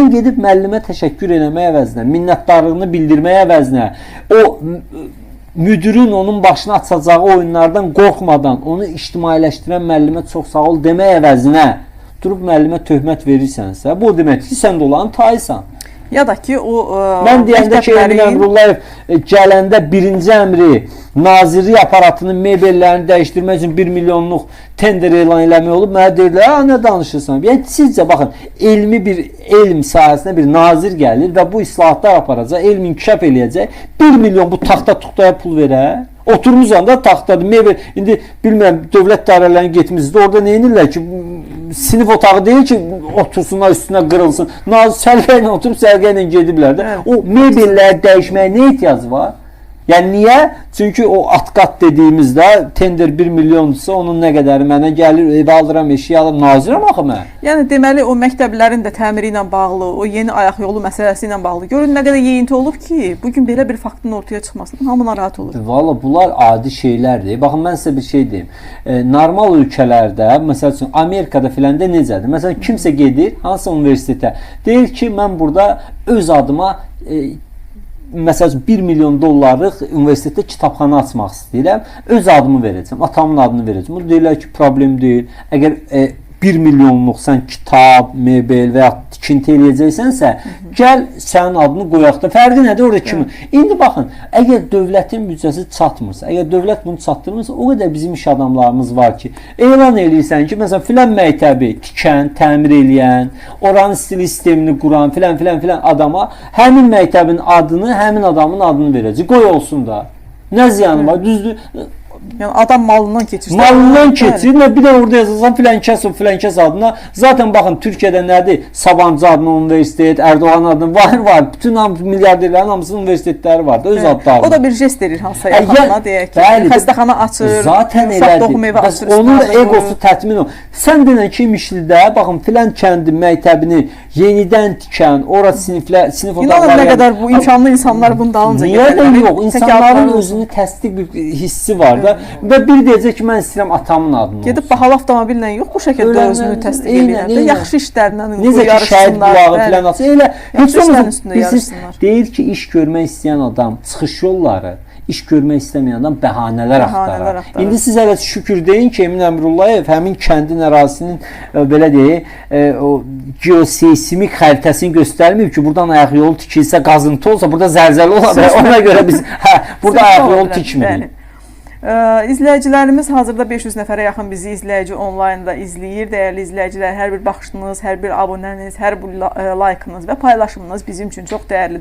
Sən gedib müəllimə təşəkkür eləmək əvəzinə, minnətdarlığını bildirmək əvəzinə, o m- müdirin onun başına açacağı oyunlardan qorxmadan onu ictimailəşdirən müəllimə çox sağ ol demək əvəzinə durub müəllimə töhmət verirsənsə, bu deməkdir ki, sən də onların tayısan. Ya da ki o ə, Mən deyəndə ki, Emin Əmrullayev e, gələndə birinci əmri nazirlik aparatının mebellərini dəyişdirmək üçün 1 milyonluq tender elan eləmək olub. Mənə deyirlər, "A, nə danışırsan?" Yəni sizcə baxın, elmi bir elm sahəsinə bir nazir gəlir və bu islahatlar aparacaq, elm inkişaf eləyəcək. 1 milyon bu taxta tuxtaya pul verə. Oturmuşsan da taxtadır, mebel. İndi bilmirəm dövlət dairələrinin getmişsiniz. Orada nə edirlər ki, sinif otağı deyil ki, otursunlar üstünə qırılsın. Nazir sərgə ilə oturub ilə gediblər də. O mebelləri dəyişməyə nə ehtiyac var? Yəni niyə? Çünki o atqat dediyimizdə tender 1 milyondursa onun nə qədəri mənə gəlir, evə alıram, eşiyə alıram, nazirəm axı mən. Yəni deməli o məktəblərin də təmiri ilə bağlı, o yeni ayaq yolu məsələsi ilə bağlı görün nə qədər yeyinti olub ki, bu gün belə bir faktın ortaya çıxmasından hamı narahat olur. Valla bunlar adi şeylərdir. Baxın mən sizə bir şey deyim. E, normal ölkələrdə, məsəl üçün Amerikada filan da necədir? Məsələn kimsə gedir hansısa universitetə, deyir ki, mən burada öz adıma e, məsəl üçün 1 milyon dollarlıq universitetdə kitabxana açmaq istəyirəm. Öz adımı verəcəm, atamın adını verəcəm. Bu deyirlər ki, problem deyil. Əgər e, 1 milyonluq sən kitab, mebel və ya tikinti eləyəcəksənsə, gəl sənin adını qoyaq da. Fərqi nədir orada kimi? İndi baxın, əgər dövlətin büdcəsi çatmırsa, əgər dövlət bunu çatdırmırsa, o qədər bizim iş adamlarımız var ki, elan eləyirsən ki, məsələn, filan məktəbi tikən, təmir eləyən, oranın stil sistemini quran filan filan filan adama həmin məktəbin adını, həmin adamın adını verəcək. Qoy olsun da. Nə ziyanı var? Düzdür? Yəni adam malından keçir. Malından keçir və bir də orada yazılsan filankəs filankəs adına. Zaten baxın Türkiyədə nədir? Sabancı adına universitet, Erdoğan adına var var. Bütün ham milyarderlərin hamısının universitetləri var da öz adları. O da bir jest verir hansısa Ə, yaxınına yəni, deyək ki, bəli, xəstəxana açır, Zaten elədir. doğum evi Bəs açır. onun da egosu təmin ol. Sən denən ki, İmişlidə baxın filan kəndin məktəbini yenidən tikən, ora siniflər, sinif İnanın nə qədər bu imkanlı insanlar bunun dalınca Niyə gedirlər. yox? Tək İnsanların özünü təsdiq hissi var da və biri deyəcək ki, mən istəyirəm atamın adını. Gedib bahalı avtomobillə yox bu şəkildə özünü təsdiq eynən. Yaxşı işlərlə Necə ki şəhid bulağı filan açır. Elə heç olmasa deyir ki, iş görmək istəyən adam çıxış yolları, iş görmək istəməyən adam bəhanələr axtarır. axtarır. İndi siz hələ şükür deyin ki, Emin Əmrullayev həmin kəndin ərazisinin e, belə deyək, e, o geoseismik xəritəsini göstərməyib ki, buradan ayaq yolu tikilsə, qazıntı olsa, burada zəlzələ ola bilər. Ona görə biz hə, burada ayaq yolu tikmirik. İzləyicilərimiz hazırda 500 nəfərə yaxın bizi izləyici onlaynda izləyir. Dəyərli izləyicilər, hər bir baxışınız, hər bir abunəniz, hər bir laykınız və paylaşımınız bizim üçün çox dəyərlidir.